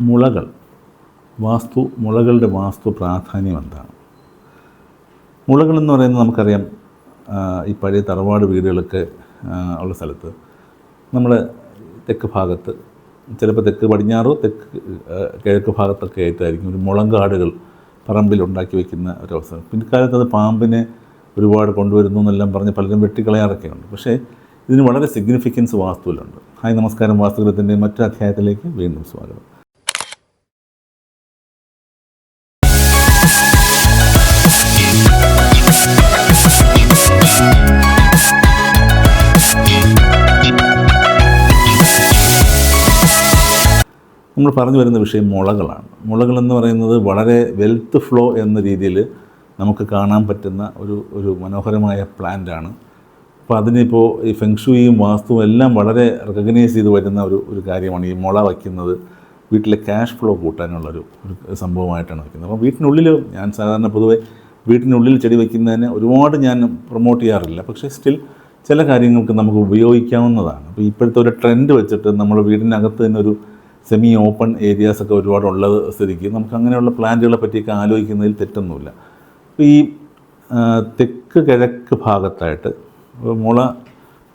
മുളകൾ. വാസ്തു മുളകളുടെ വാസ്തു പ്രാധാന്യം എന്താണ്? മുളകളെന്ന് പറയുന്നത് നമുക്കറിയാം ഈ പഴയ തറവാട് വീടുകളൊക്കെ ഉള്ള സ്ഥലത്ത്. നമ്മൾ തെക്ക് ഭാഗത്ത് ചിലപ്പോൾ തെക്ക് പടിഞ്ഞാറോ തെക്ക് കിഴക്ക് ഭാഗത്തൊക്കെ ആയിട്ടായിരിക്കും ഒരു മുളങ്കാടുകൾ പറമ്പിൽ ഉണ്ടാക്കി വയ്ക്കുന്ന ഒരവസ്ഥ പിൻകാലത്ത് അത് പാമ്പിനെ ഒരുപാട് കൊണ്ടുവരുന്നു എന്നെല്ലാം പറഞ്ഞ് പലരും വെട്ടിക്കളയാറൊക്കെ ഉണ്ട് പക്ഷേ ഇതിന് വളരെ സിഗ്നിഫിക്കൻസ് വാസ്തുവിലുണ്ട്. ഹായ് നമസ്കാരം. വാസ്തുഗ്രഹത്തിന്റെ മറ്റൊരു അധ്യായത്തിലേക്ക് വീണ്ടും സ്വാഗതം. നമ്മൾ പറഞ്ഞു വരുന്ന വിഷയം മുളകളാണ്. മുളകളെന്ന് പറയുന്നത് വളരെ വെൽത്ത് ഫ്ലോ എന്ന രീതിയിൽ നമുക്ക് കാണാൻ പറ്റുന്ന ഒരു ഒരു മനോഹരമായ പ്ലാന്റാണ് അപ്പോൾ അതിനിപ്പോൾ ഈ ഫെങ്ഷുയും വാസ്തുവും എല്ലാം വളരെ റെക്കഗ്നൈസ് ചെയ്ത് വരുന്ന ഒരു ഒരു കാര്യമാണ് ഈ മുള വയ്ക്കുന്നത്. വീട്ടിലെ ക്യാഷ് ഫ്ലോ കൂട്ടാനുള്ളൊരു ഒരു സംഭവമായിട്ടാണ് വയ്ക്കുന്നത്. അപ്പോൾ വീട്ടിനുള്ളിൽ ഞാൻ സാധാരണ പൊതുവെ വീട്ടിനുള്ളിൽ ചെടി വയ്ക്കുന്നതിന് ഒരുപാട് ഞാൻ പ്രൊമോട്ട് ചെയ്യാറില്ല. പക്ഷേ സ്റ്റിൽ ചില കാര്യങ്ങൾക്ക് നമുക്ക് ഉപയോഗിക്കാവുന്നതാണ്. അപ്പോൾ ഇപ്പോഴത്തെ ഒരു ട്രെൻഡ് വെച്ചിട്ട് നമ്മൾ വീടിനകത്ത് തന്നെ ഒരു സെമി ഓപ്പൺ ഏരിയാസ് ഒക്കെ ഒരുപാട് ഉള്ളത് സ്ഥിതിക്ക്. നമുക്ക് അങ്ങനെയുള്ള പ്ലാന്റുകളെ പറ്റിയൊക്കെ ആലോചിക്കുന്നതിൽ തെറ്റൊന്നുമില്ല. അപ്പോൾ ഈ തെക്ക് കിഴക്ക് ഭാഗത്തായിട്ട് മുള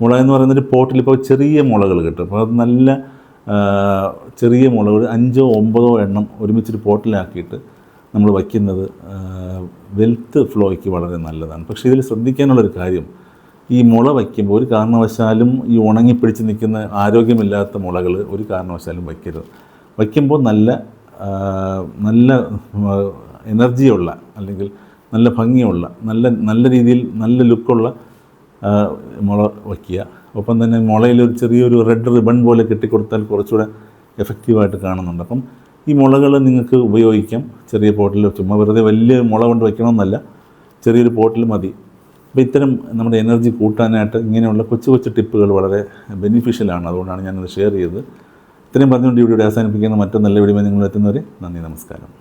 മുള എന്ന് പറയുന്നൊരു പോട്ടിൽ ഇപ്പോൾ ചെറിയ മുളകൾ കിട്ടും. അപ്പോൾ അത് നല്ല ചെറിയ മുളകൾ അഞ്ചോ ഒമ്പതോ എണ്ണം ഒരുമിച്ചൊരു പോട്ടിലാക്കിയിട്ട് നമ്മൾ വയ്ക്കുന്നത് വെൽത്ത് ഫ്ലോയ്ക്ക് വളരെ നല്ലതാണ്. പക്ഷേ ഇതിൽ ശ്രദ്ധിക്കാനുള്ളൊരു കാര്യം ഈ മുള വയ്ക്കുമ്പോൾ ഒരു കാരണവശാലും ഈ ഉണങ്ങിപ്പിടിച്ച് നിൽക്കുന്ന ആരോഗ്യമില്ലാത്ത മുളകൾ ഒരു കാരണവശാലും വയ്ക്കരുത്. വയ്ക്കുമ്പോൾ നല്ല നല്ല എനർജിയുള്ള അല്ലെങ്കിൽ നല്ല ഭംഗിയുള്ള നല്ല നല്ല രീതിയിൽ നല്ല ലുക്കുള്ള മുള വയ്ക്കുക. ഒപ്പം തന്നെ മുളയിൽ ഒരു ചെറിയൊരു റെഡ് റിബൺ പോലെ കെട്ടിക്കൊടുത്താൽ കുറച്ചുകൂടെ എഫക്റ്റീവായിട്ട് കാണുന്നുണ്ട്. അപ്പം ഈ മുളകൾ നിങ്ങൾക്ക് ഉപയോഗിക്കാം. ചെറിയ പോട്ടിൽ ചുമ്മാ വെറുതെ വലിയ മുള കൊണ്ട് വയ്ക്കണമെന്നല്ല. ചെറിയൊരു പോട്ടിൽ മതി. അപ്പോൾ ഇത്തരം നമ്മുടെ എനർജി കൂട്ടാനായിട്ട് ഇങ്ങനെയുള്ള കൊച്ചു കൊച്ചു ടിപ്പുകൾ വളരെ ബെനിഫിഷ്യലാണ് അതുകൊണ്ടാണ് ഞാനത് ഷെയർ ചെയ്തത്. ഇത്രയും പറഞ്ഞുകൊണ്ട് വീഡിയോ അവസാനിപ്പിക്കുന്ന. മറ്റൊരു നല്ല വീഡിയോ നിങ്ങൾ എത്തുന്നവരെ നന്ദി നമസ്കാരം.